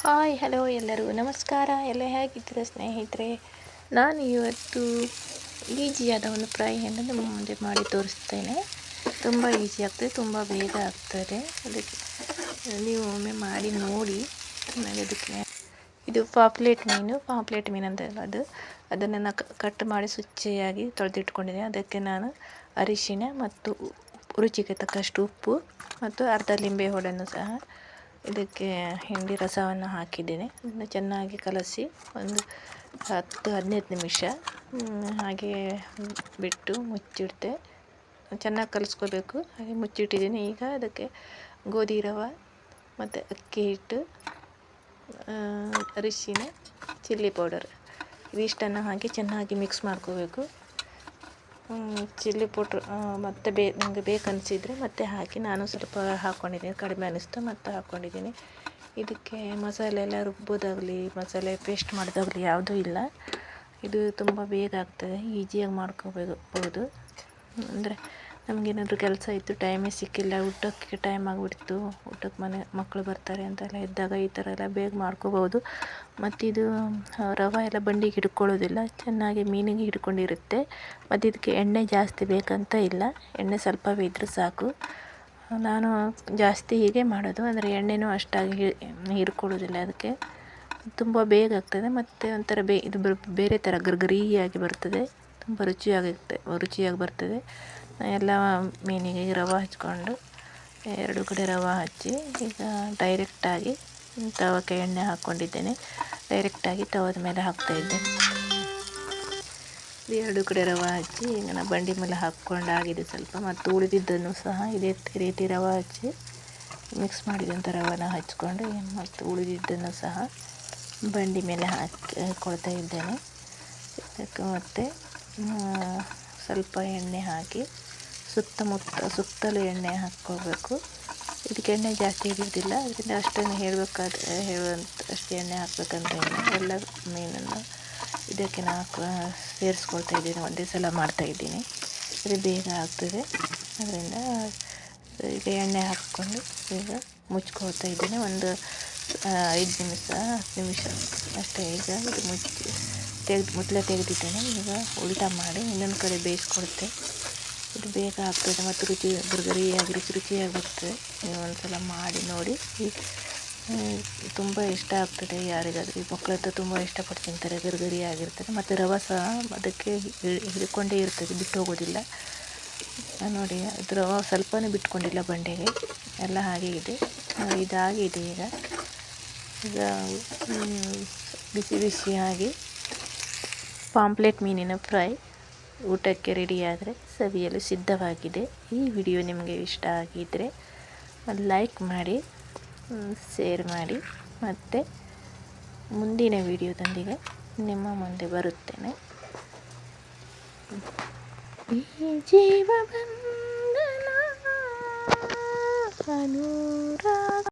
Hi, hello ಎಲ್ಲರಿಗೂ ನಮಸ್ಕಾರ. ಎಲ್ಲ ಹೇಗಿದ್ದೀರ ಸ್ನೇಹಿತರೆ? ನಾನು ಇವತ್ತು ಈಜಿಯಾದ ಒಂದು ಫ್ರೈಯನ್ನು ನಿಮ್ಮ ಮುಂದೆ ಮಾಡಿ ತೋರಿಸ್ತೇನೆ. ತುಂಬ ಈಸಿ ಆಗ್ತದೆ, ತುಂಬ ಬೇಗ ಆಗ್ತದೆ. ಅದಕ್ಕೆ ನೀವು ಒಮ್ಮೆ ಮಾಡಿ ನೋಡಿ. ನನಗೆ ಅದಕ್ಕೆ ಇದು ಪಾಪ್ಲೇಟ್ ಮೀನು ಪಾಪ್ಲೇಟ್ ಮೀನು ಅಂತ ಅದು. ಅದನ್ನು ನಾನು ಕಟ್ ಮಾಡಿ ಸ್ವಚ್ಛೆಯಾಗಿ ತೊಳೆದಿಟ್ಕೊಂಡಿದ್ದೆ ಅದಕ್ಕೆ ನಾನು ಅರಿಶಿಣ ಮತ್ತು ರುಚಿಗೆ ತಕ್ಕಷ್ಟು ಉಪ್ಪು ಮತ್ತು ಅರ್ಧ ಲಿಂಬೆ ಹೋಳನ್ನು ಸಹ ಇದಕ್ಕೆ ಹಿಂಡಿ ರಸವನ್ನು ಹಾಕಿದ್ದೇನೆ. ಅದನ್ನು ಚೆನ್ನಾಗಿ ಕಲಸಿ ಒಂದು ಹತ್ತು, ಹದಿನೈದು ನಿಮಿಷ. ಹಾಗೆ ಬಿಟ್ಟು ಮುಚ್ಚಿಡ್ತೆ. ಚೆನ್ನಾಗಿ ಕಲಿಸ್ಕೋಬೇಕು. ಹಾಗೆ ಮುಚ್ಚಿಟ್ಟಿದ್ದೀನಿ. ಈಗ ಅದಕ್ಕೆ ಗೋಧಿ ರವೆ ಮತ್ತು ಅಕ್ಕಿ ಹಿಟ್ಟು ಅರಿಶಿನ, ಚಿಲ್ಲಿ ಪೌಡರ್. ಇದಿಷ್ಟನ್ನು ಹಾಕಿ ಚೆನ್ನಾಗಿ ಮಿಕ್ಸ್ ಮಾಡ್ಕೋಬೇಕು. ಚಿಲ್ಲಿ ಪೌಡ್ರ್ ಮತ್ತೆ ಬೇ ನಿಮಗೆ ಬೇಕನ್ನಿಸಿದರೆ ಮತ್ತೆ ಹಾಕಿ ನಾನು ಸ್ವಲ್ಪ ಹಾಕ್ಕೊಂಡಿದ್ದೀನಿ ಕಡಿಮೆ ಅನ್ನಿಸ್ತು ಮತ್ತೆ ಹಾಕ್ಕೊಂಡಿದ್ದೀನಿ ಇದಕ್ಕೆ ಮಸಾಲೆ ಎಲ್ಲ ರುಬ್ಬೋದಾಗಲಿ, ಮಸಾಲೆ ಪೇಸ್ಟ್ ಮಾಡೋದಾಗಲಿ ಯಾವುದೂ ಇಲ್ಲ. ಇದು ತುಂಬ ಬೇಗ ಆಗ್ತದೆ, ಈಸಿಯಾಗಿ ಮಾಡ್ಕೋಬಹುದು ಅಂದರೆ ನಮಗೇನಾದರೂ ಕೆಲಸ ಇತ್ತು ಟೈಮೇ ಸಿಕ್ಕಿಲ್ಲ, ಊಟಕ್ಕೆ ಟೈಮ್ ಆಗಿಬಿಡ್ತು, ಊಟಕ್ಕೆ ಮನೆ ಮಕ್ಕಳು ಬರ್ತಾರೆ ಅಂತೆಲ್ಲ ಇದ್ದಾಗ ಈ ಥರ ಎಲ್ಲ ಬೇಗ ಮಾಡ್ಕೋಬೋದು. ಮತ್ತಿದು ರವೆ ಎಲ್ಲ ಬಂಡಿಗೆ ಹಿಡ್ಕೊಳ್ಳೋದಿಲ್ಲ, ಚೆನ್ನಾಗಿ ಮೀನಿಗೆ ಹಿಡ್ಕೊಂಡಿರುತ್ತೆ. ಮತ್ತು ಇದಕ್ಕೆ ಎಣ್ಣೆ ಜಾಸ್ತಿ ಬೇಕಂತ ಇಲ್ಲ, ಎಣ್ಣೆ ಸ್ವಲ್ಪವೇ ಇದ್ದರೂ ಸಾಕು. ನಾನು ಜಾಸ್ತಿ ಹೀಗೆ ಮಾಡೋದು, ಅಂದರೆ ಎಣ್ಣೆನೂ ಅಷ್ಟಾಗಿ ಹಿಡ್ಕೊಳ್ಳೋದಿಲ್ಲ ಅದಕ್ಕೆ. ತುಂಬ ಬೇಗ ಆಗ್ತದೆ, ಮತ್ತು ಒಂಥರ ಬೇ, ಇದು ಬೇರೆ ಥರ ಗರ್ಗರಿಯಾಗಿ ಬರ್ತದೆ, ತುಂಬ ರುಚಿಯಾಗಿರುತ್ತೆ, ರುಚಿಯಾಗಿ ಬರ್ತದೆ. ಎಲ್ಲ ಮೀನಿಗೆ ರವೆ ಹಚ್ಕೊಂಡು ಎರಡು ಕಡೆ ರವೆ ಹಚ್ಚಿ ಈಗ ಡೈರೆಕ್ಟಾಗಿ ತವಕ್ಕೆ ಎಣ್ಣೆ ಹಾಕ್ಕೊಂಡಿದ್ದೇನೆ. ಡೈರೆಕ್ಟಾಗಿ ತವದ ಮೇಲೆ ಹಾಕ್ತಾಯಿದ್ದೇನೆ ಎರಡು ಕಡೆ ರವೆ ಹಚ್ಚಿ ಈಗ ನಾನು ಬಂಡಿ ಮೇಲೆ ಹಾಕ್ಕೊಂಡಾಗಿದೆ ಸ್ವಲ್ಪ ಮತ್ತು ಉಳಿದಿದ್ದನ್ನು ಸಹ ಇದೇ ರೀತಿ ರವೆ ಹಚ್ಚಿ ಮಿಕ್ಸ್ ಮಾಡಿದಂಥ ರವೆನ ಹಚ್ಕೊಂಡು ಮತ್ತು ಉಳಿದಿದ್ದನ್ನು ಸಹ ಬಂಡಿ ಮೇಲೆ ಹಾಕಿ ಕೊಡ್ತಾ ಇದ್ದೇನೆ. ಮತ್ತು ಸ್ವಲ್ಪ ಎಣ್ಣೆ ಹಾಕಿ ಸುತ್ತಮುತ್ತ ಸುತ್ತಲೂ ಎಣ್ಣೆ ಹಾಕ್ಕೋಬೇಕು. ಇದಕ್ಕೆ ಎಣ್ಣೆ ಜಾಸ್ತಿ ಹಿಡಿಯೋದಿಲ್ಲ ಅದರಿಂದ ಅಷ್ಟನ್ನು ಹೇಳಬೇಕಾದ್ರೆ ಹೇಳುವಂಥ ಅಷ್ಟು ಎಣ್ಣೆ ಹಾಕ್ಬೇಕಂತ ಇಲ್ಲ ಎಲ್ಲ ಮೀನನ್ನು ಇದಕ್ಕೆ ನಾನು ಸೇರಿಸ್ಕೊಳ್ತಾ ಇದ್ದೀನಿ, ಒಂದೇ ಸಲ ಮಾಡ್ತಾಯಿದ್ದೀನಿ ಅದು ಬೇಗ ಆಗ್ತದೆ. ಅದರಿಂದ ಈಗ ಎಣ್ಣೆ ಹಾಕ್ಕೊಂಡು ಈಗ ಮುಚ್ಕೊಳ್ತಾ ಇದ್ದೀನಿ. ಒಂದು ಐದು ನಿಮಿಷ, ಹತ್ತು ನಿಮಿಷ ಅಷ್ಟೇ. ಈಗ ಇದು ಮುಚ್ಚಿ ತೆಗೆದು, ಮೊದಲೇ ತೆಗೆದಿದ್ದೇನೆ. ಈಗ ಉಲ್ಟಾ ಮಾಡಿ ಇನ್ನೊಂದು ಕಡೆ ಬೇಯಿಸ್ಕೊಳುತ್ತೆ ಇದು ಬೇಗ ಆಗ್ತದೆ ಮತ್ತು ರುಚಿ ಗರಿಗರಿಯಾಗಿ ರುಚಿ ರುಚಿಯಾಗಿ ಬರ್ತದೆ ನೀವು ಒಂದು ಸಲ ಮಾಡಿ ನೋಡಿ. ತುಂಬ ಇಷ್ಟ ಆಗ್ತದೆ ಯಾರಿಗಾದರೂ. ಈ ಮಕ್ಕಳ ಹತ್ರ ತುಂಬ ಇಷ್ಟಪಟ್ಟು ತಿಂತಾರೆ ಗರಿಗರಿಯಾಗಿರ್ತದೆ ಮತ್ತು ರವೆ ಸಹ ಅದಕ್ಕೆ ಹಿಡ್ಕೊಂಡೇ ಇರ್ತದೆ, ಬಿಟ್ಟು ಹೋಗೋದಿಲ್ಲ. ನೋಡಿ, ಅದು ರವೆ ಸ್ವಲ್ಪನೂ ಬಿಟ್ಕೊಂಡಿಲ್ಲ ಬಂಡೆಗೆ. ಎಲ್ಲ ಹಾಗೆ ಇದೆ. ಇದಾಗಿದೆ ಈಗ. ಈಗ ಬಿಸಿ ಬಿಸಿಯಾಗಿ ಪಾಂಪ್ಲೆಟ್ ಮೀನಿನ ಫ್ರೈ. ಊಟಕ್ಕೆ ರೆಡಿಯಾದರೆ ಸವಿಯಲು ಸಿದ್ಧವಾಗಿದೆ. ಈ ವಿಡಿಯೋ ನಿಮಗೆ ಇಷ್ಟ ಆಗಿದ್ದರೆ ಲೈಕ್ ಮಾಡಿ ಶೇರ್ ಮಾಡಿ. ಮತ್ತು ಮುಂದಿನ ವಿಡಿಯೋದೊಂದಿಗೆ ನಿಮ್ಮ ಮುಂದೆ ಬರುತ್ತೇನೆ. ಈ ಜೀವ ಅನುರಾಗ